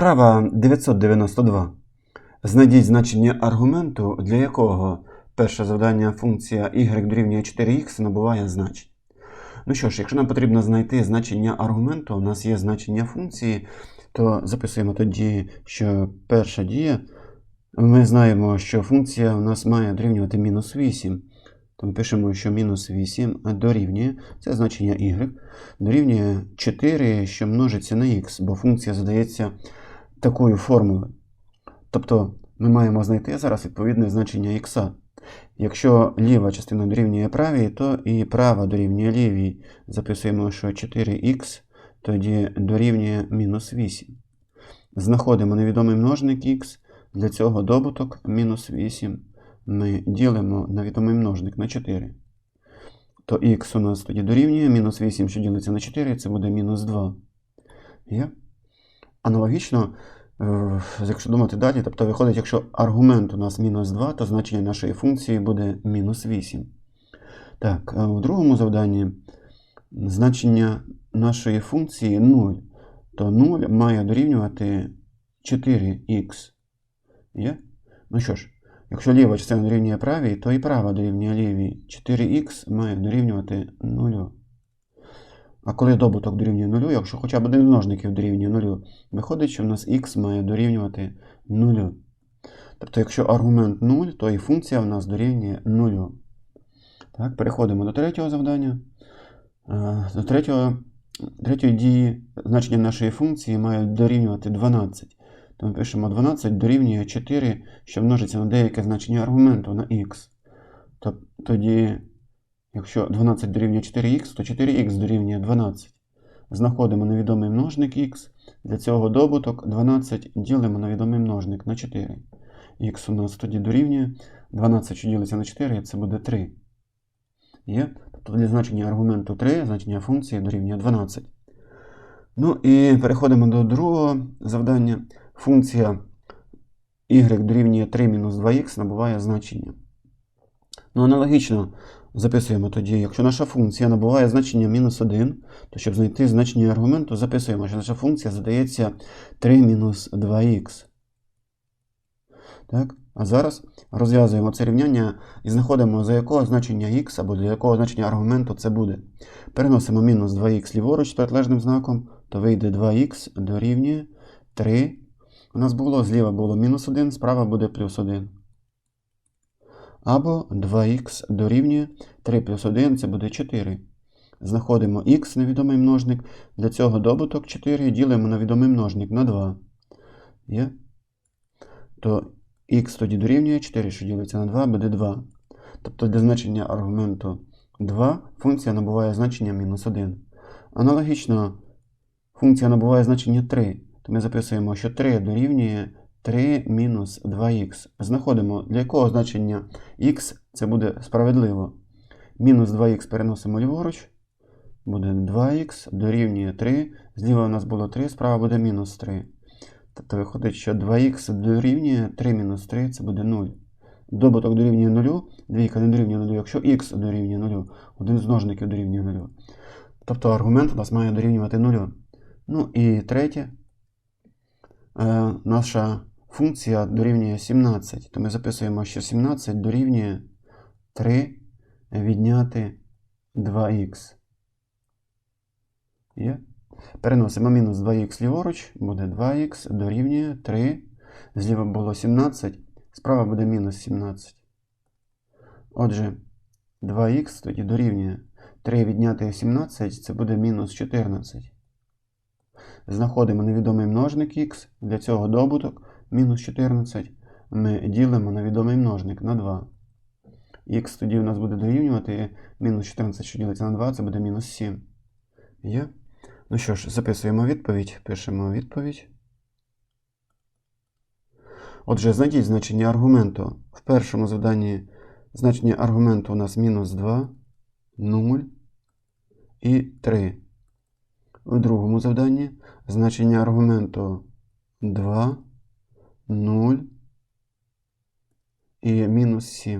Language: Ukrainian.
Вправа 992. Знайдіть значення аргументу, для якого перше завдання функція y дорівнює 4х набуває значень. Ну що ж, якщо нам потрібно знайти значення аргументу, у нас є значення функції, то записуємо тоді, що перша дія. Ми знаємо, що функція у нас має дорівнювати мінус 8. То ми пишемо, що мінус 8 дорівнює, це значення y, дорівнює 4, що множиться на х, бо функція задається такою формулою. Тобто ми маємо знайти зараз відповідне значення х. Якщо ліва частина дорівнює правій, то і права дорівнює лівій. Записуємо, що 4х тоді дорівнює мінус 8. Знаходимо невідомий множник х. Для цього добуток мінус 8 ми ділимо на відомий множник на 4. То х у нас тоді дорівнює мінус 8, що ділиться на 4, це буде мінус 2. Є? Аналогічно, якщо думати далі, тобто виходить, якщо аргумент у нас мінус 2, то значення нашої функції буде мінус 8. Так, е, в другому завданні значення нашої функції 0. То 0 має дорівнювати 4х. Є? Ну що ж, якщо ліва частина дорівнює правій, то і права дорівнює лівій. 4х має дорівнювати 0. А коли добуток дорівнює 0, якщо хоча б один з множників дорівнює 0, виходить, що в нас х має дорівнювати 0. Тобто, якщо аргумент 0, то і функція в нас дорівнює 0. Так, переходимо до третього завдання. Е, До третього, третьої дії значення нашої функції має дорівнювати 12. То ми пишемо 12 дорівнює 4, що множиться на деяке значення аргументу на х. То, тоді, якщо 12 дорівнює 4х, то 4х дорівнює 12. Знаходимо невідомий множник х. Для цього добуток 12 ділимо на відомий множник на 4. Х у нас тоді дорівнює 12, що ділиться на 4, це буде 3. Є? Тобто для значення аргументу 3, значення функції дорівнює 12. Ну і переходимо до другого завдання. Функція y дорівнює 3 мінус 2х набуває значення. Ну, аналогічно записуємо тоді, якщо наша функція набуває значення мінус 1, то щоб знайти значення аргументу, записуємо, що наша функція задається 3 мінус 2х. Так? А зараз розв'язуємо це рівняння і знаходимо, за якого значення х або для якого значення аргументу це буде. Переносимо мінус 2х ліворуч з протилежним знаком, то вийде 2х дорівнює 3. У нас було зліва було мінус 1, справа буде плюс 1. Або 2х дорівнює 3 плюс 1 це буде 4. Знаходимо х невідомий множник. Для цього добуток 4 ділимо на відомий множник на 2. Є? То х тоді дорівнює 4, що ділиться на 2, буде 2. Тобто для значення аргументу 2 функція набуває значення мінус 1. Аналогічно, функція набуває значення 3. То ми записуємо, що 3 дорівнює 3 мінус 2х. Знаходимо, для якого значення х це буде справедливо. Мінус 2х переносимо ліворуч. Буде 2х дорівнює 3. Зліва у нас було 3, справа буде мінус 3. Тобто виходить, що 2х дорівнює 3 мінус 3, це буде 0. Добуток дорівнює 0, двійка не дорівнює 0, якщо х дорівнює 0, один з множників дорівнює 0. Тобто аргумент у нас має дорівнювати 0. Ну і третє. Е, наша функція дорівнює 17. То ми записуємо, що 17 дорівнює 3 відняти 2х. Є? Переносимо мінус 2х ліворуч, буде 2х дорівнює 3. Зліва було 17, справа буде мінус 17. Отже, 2х тоді дорівнює 3 відняти 17, це буде мінус 14. Знаходимо невідомий множник х, для цього добуток мінус 14. Ми ділимо на відомий множник на 2. Х тоді у нас буде дорівнювати мінус 14, що ділиться на 2, це буде мінус 7. Є? Ну що ж, записуємо відповідь, пишемо відповідь. Отже, знайдіть значення аргументу. В першому завданні значення аргументу у нас мінус 2, 0 і 3. У другому завданні значення аргументу 2, 0 і мінус 7. Є.